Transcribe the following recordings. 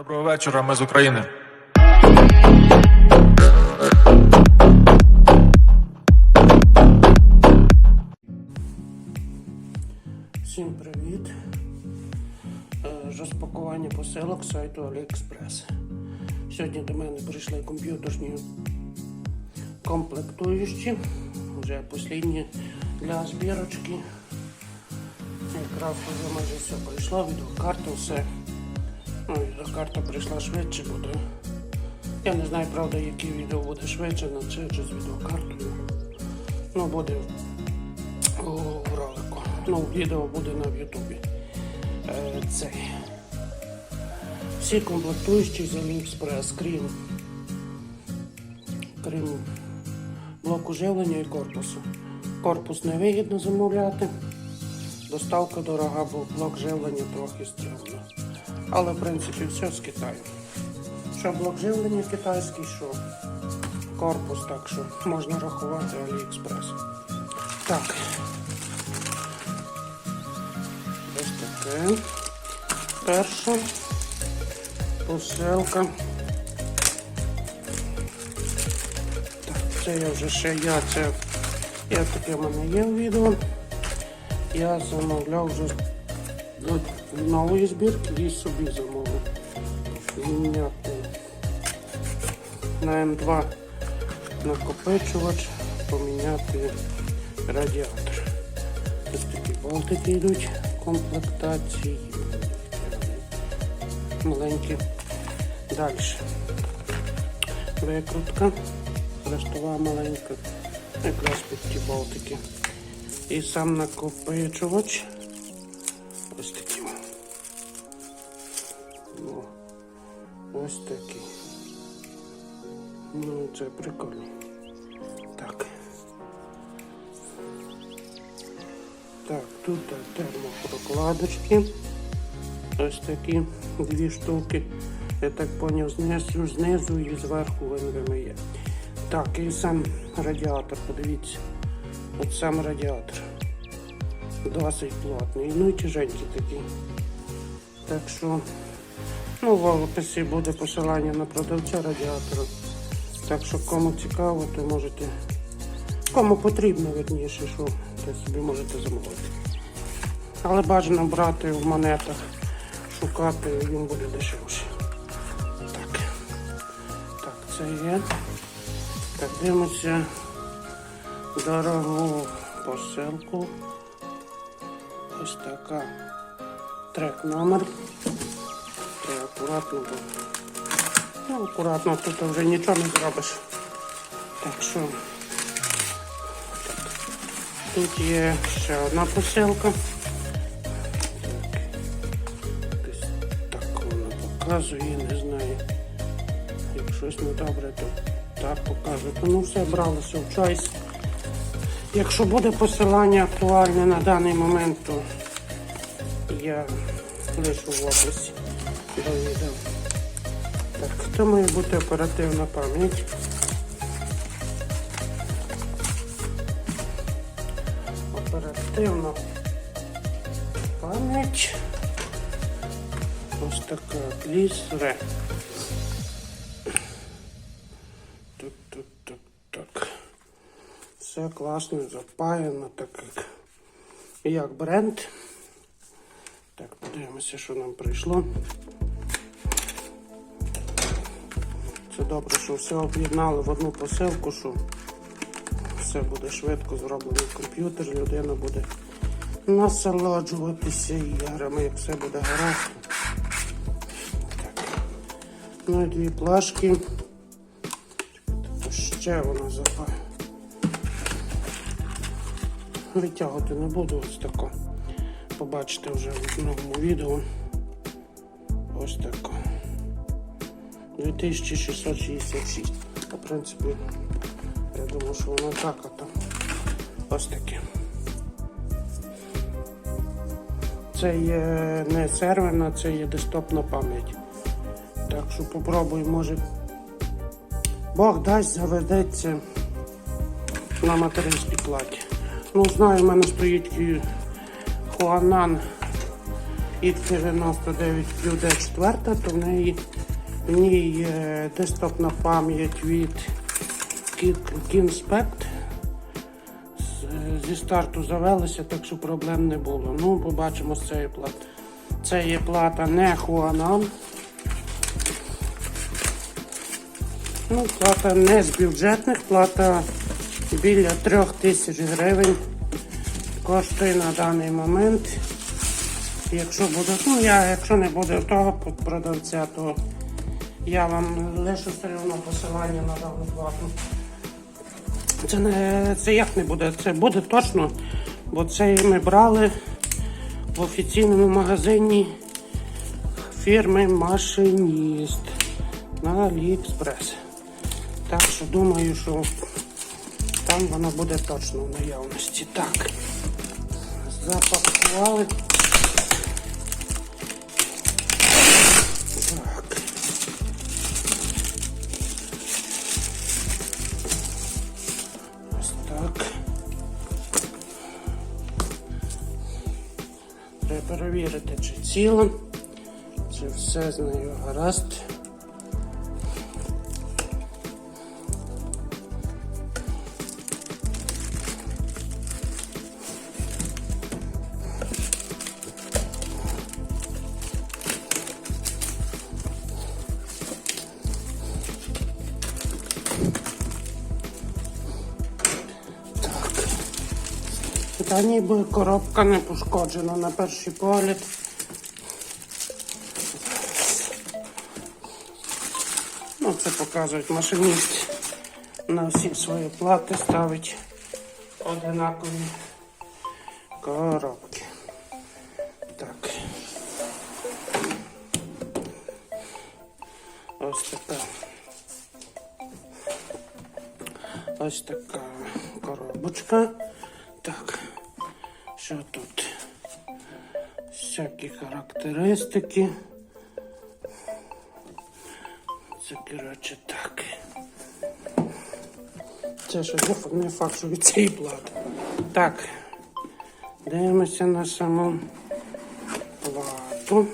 Доброго вечора, ми з України. Всім привіт! Е, Розпакування посилок сайту AliExpress. Сьогодні до мене прийшли комп'ютерні комплектуючі, вже останні для збірочки. Якраз вже майже все прийшло, відеокарта, все. Ну, відеокарта прийшла швидше буде. Я не знаю, правда, яке відео буде швидше, на це чи з відеокартою. Ну, буде у ролику. Ну, відео буде на Ютубі. Е, цей. Всі комплектуючі з AliExpress, крім, крім блоку живлення і корпусу. Корпус не вигідно замовляти. Доставка дорога, бо блок живлення трохи стрімно. Але в принципі все з Китаю. Що блок живлення китайський, що корпус, так що можна рахувати AliExpress. Так. Ось таке. Перша посилка. Так, це я вже ще я це. Я таке в мене є в відео. Я замовляв вже до нової збірки і собі замовив. Міняти на М2 накопичувач, поміняти радіатор. Ось такі болтики йдуть в комплектації. Маленькі. Далі. Викрутка. Рестова маленька. Якраз під ті болтики. І сам накопичувач. Ось такий. О, ось такий. Ну, це прикольно. Так. Так, тут термопрокладочки. Ось такі дві штуки. Я так поняв, знизу, знизу і зверху він є. Так, і сам радіатор, подивіться. От сам радіатор. Досить плотний. Ну і тяженький такий. Так що, ну, в описі буде посилання на продавця радіатора. Так що кому цікаво, то можете. Кому потрібно, верніше, що то собі можете замовити. Але бажано брати в монетах, шукати, він буде дешевше. Так. Так, це є. Так, дивимося дорогу посилку. Ось така трек номер. Треба акуратно, бо ну, акуратно тут вже нічого не зробиш. Так що тут є ще одна посилка. Так, так вона показує, не знаю. Як щось не добре, то так показує. Ну все бралося в Choice. Якщо буде посилання актуальне на даний момент, то я лишу в описі до відео. Так, це має бути оперативна пам'ять. Оперативна пам'ять. Ось така клісре. Так, Все класно запаяно, так як, як бренд. Так, подивимося, що нам прийшло. Це добре, що все об'єднали в одну посилку, що все буде швидко зроблений комп'ютер, людина буде насолоджуватися іграми, як все буде гаразд. Ну і дві плашки. Ще вона запає. Витягувати не буду ось тако. Побачите вже в новому відео. Ось тако. 2666. В принципі, я думаю, що воно так, а то ось таке. Це є не серверна, це є десктопна пам'ять. Так що попробуй, може. Бог дасть, заведеться на материнській платі. Ну, знаю, в мене стоїть Хуанан X99 QD4, то в неї в ній десктопна пам'ять від Kinspect. Зі старту завелися, так що проблем не було. Ну, побачимо з цієї плати. Це є плата не Huanan. Ну, плата не з бюджетних, плата біля трьох тисяч гривень коштує на даний момент. Якщо буде, ну я, якщо не буде того продавця, то я вам лишу все одно посилання на дану. Це не це як не буде, це буде точно, бо це ми брали в офіційному магазині фірми Машиніст на AliExpress. Так що думаю, що там воно буде точно в наявності. Так. Запакували. Так. Ось так. Треба перевірити, чи ціло, чи все з нею гаразд. Ніби коробка не пошкоджена на перший погляд. Ну, це показують машиніст. На всі свої плати ставить одинакові коробки. Так. Ось така. Ось така коробочка. Що тут? Всякі характеристики. Це, коротше, так. Це фа- не факт, що від цієї плати. Так, дивимося на саму плату.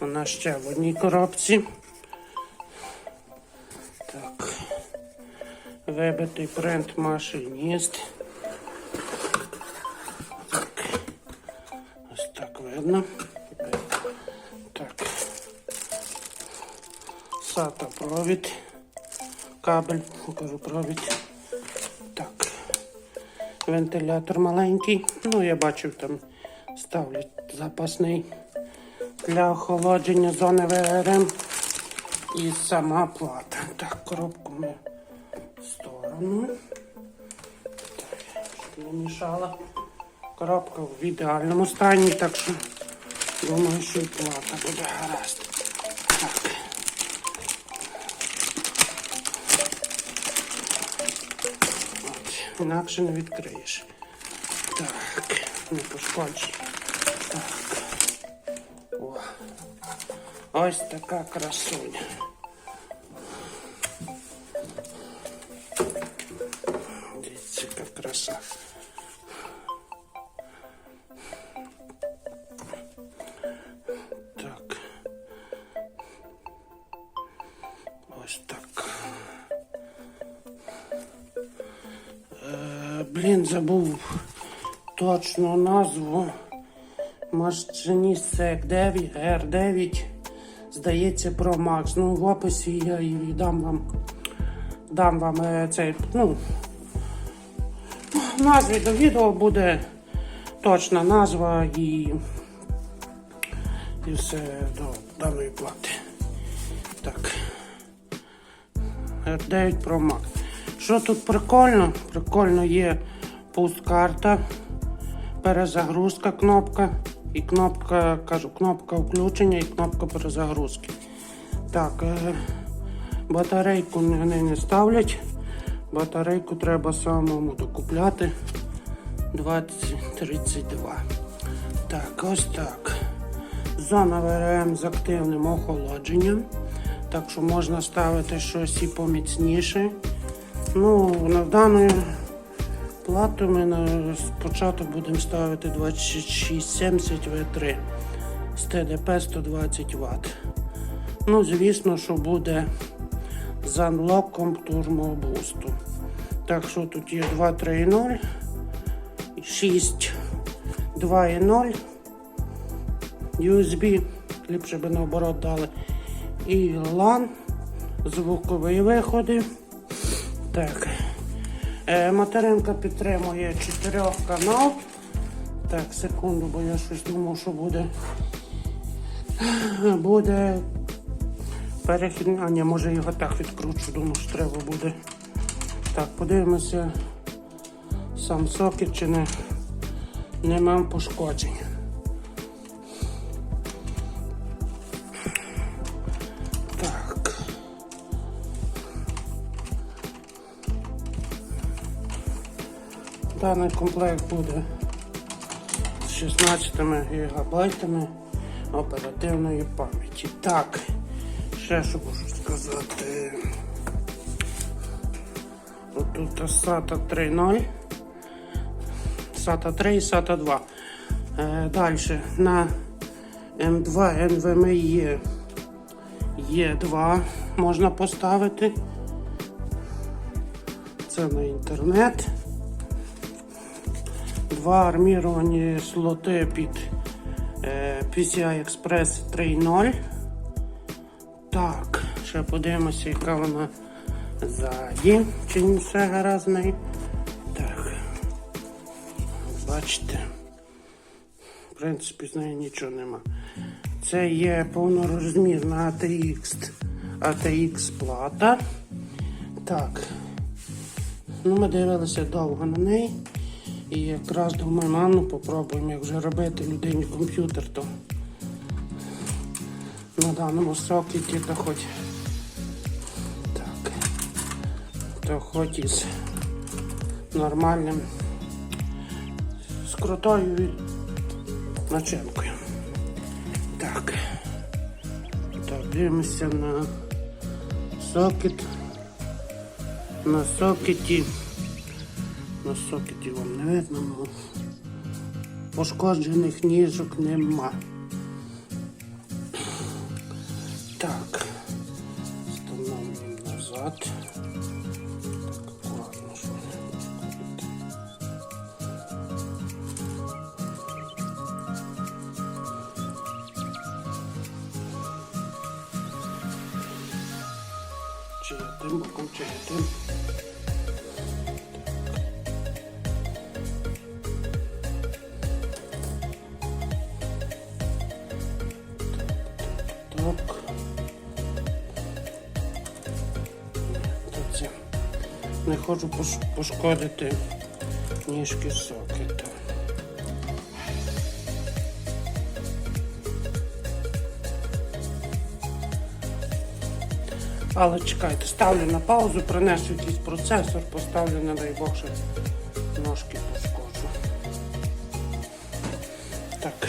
Вона ще в одній коробці. Так. Вибитий принт машиніст. Видно. Так. SATA провід. Кабель, покажу провід. Так. Вентилятор маленький. Ну, я бачив, там ставлять запасний для охолодження зони ВРМ. І сама плата. Так, коробку ми в сторону. Так, щоб не мішала. Коробка в ідеальному стані, так що думаю, що і плата буде гаразд. Так. От, інакше не відкриєш. Так, не пошкоджу. Так. О. Ось така красуня. Блін, забув точну назву. Машиніст CX9, R9. Здається, про Max. Ну, в описі я і дам вам. Дам вам е, цей, ну, назві до відео буде точна назва і, і все до даної плати. Так. R9 Pro Max. Що тут прикольно? Прикольно є пусткарта, перезагрузка кнопка і кнопка, кажу, кнопка включення і кнопка перезагрузки. Так, е, батарейку вони не ставлять. Батарейку треба самому докупляти 2032. Так, ось так. Зона ВРМ з активним охолодженням. Так що можна ставити щось і поміцніше. Ну, на дану плату ми на, спочатку будемо ставити 2670 В3. з ТДП 120 Вт. Ну, звісно, що буде з анлоком турмобусту. Так що тут є 2.3.0, 6, 2.0, USB, ліпше би наоборот дали. І LAN, звукові виходи. Так. Е, материнка підтримує чотирьох канал. Так, секунду, бо я щось думав, що буде. Буде перехід. А ні, може його так відкручу, думаю, що треба буде. Так, подивимося сам сокет, чи не, не мав пошкоджень. Даний комплект буде з 16 гігабайтами оперативної пам'яті. Так, ще що можу сказати. Отут SATA 3.0, SATA 3 і SATA 2. Е, Далі на М2 NVMe є 2 можна поставити. Це на інтернет. Два арміровані слоти під е, PCI Express 3.0. Так, ще подивимося, яка вона ззаді. Чи не все гаразд. Так. Бачите. В принципі, з нею нічого нема. Це є повнорозмірна ATX, ATX плата. Так. Ну, ми дивилися довго на неї. І якраз думаю, ну, ну попробуємо, як вже робити людині комп'ютер, то на даному сокеті то хоч так, то хоч із нормальним з крутою начинкою. Так. Так, дивимося на сокет. На сокеті. На сокеті вам не видно, але пошкоджених ніжок нема. Так, встановлюємо назад. Не хочу пошкодити ніжки сокета. Але чекайте, ставлю на паузу, принесу якийсь процесор, поставлю, не дай Бог, що ножки пошкоджу. Так.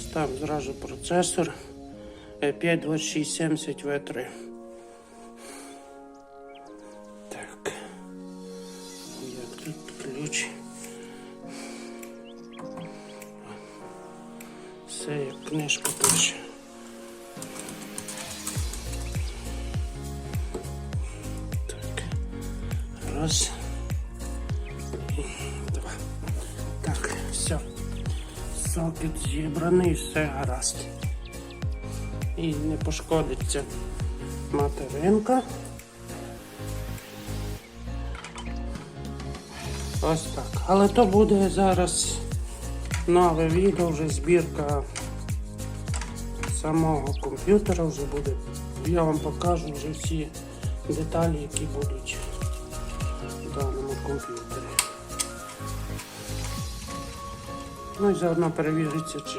Став зразу процесор е, 52670 V3. Як пише. Так. Раз. Два. Так, все. Сокет зібраний, все гаразд. І не пошкодиться материнка. Ось так. Але то буде зараз нове відео, вже збірка самого комп'ютера вже буде. Я вам покажу вже всі деталі, які будуть в даному комп'ютері. Ну і заодно перевіриться, чи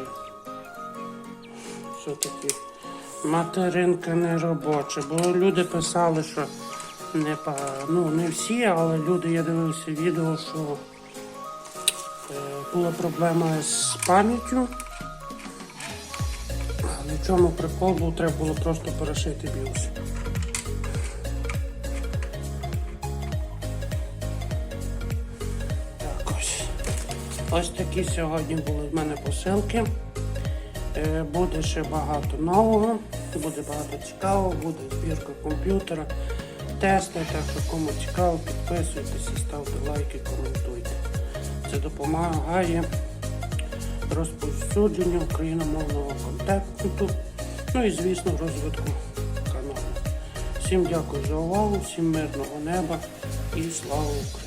все-таки материнка не робоча. Бо люди писали, що не, ну, не всі, але люди, я дивився відео, що е, була проблема з пам'яттю. В чому прикол був, треба було просто перешити біос. Так ось. Ось такі сьогодні були в мене посилки. Е, Буде ще багато нового, буде багато цікавого, буде збірка комп'ютера, тести. Так що кому цікаво, підписуйтесь ставте лайки, коментуйте. Це допомагає розповсюдженню україномовного контенту, ну і звісно розвитку каналу. Всім дякую за увагу, всім мирного неба і слава Україні!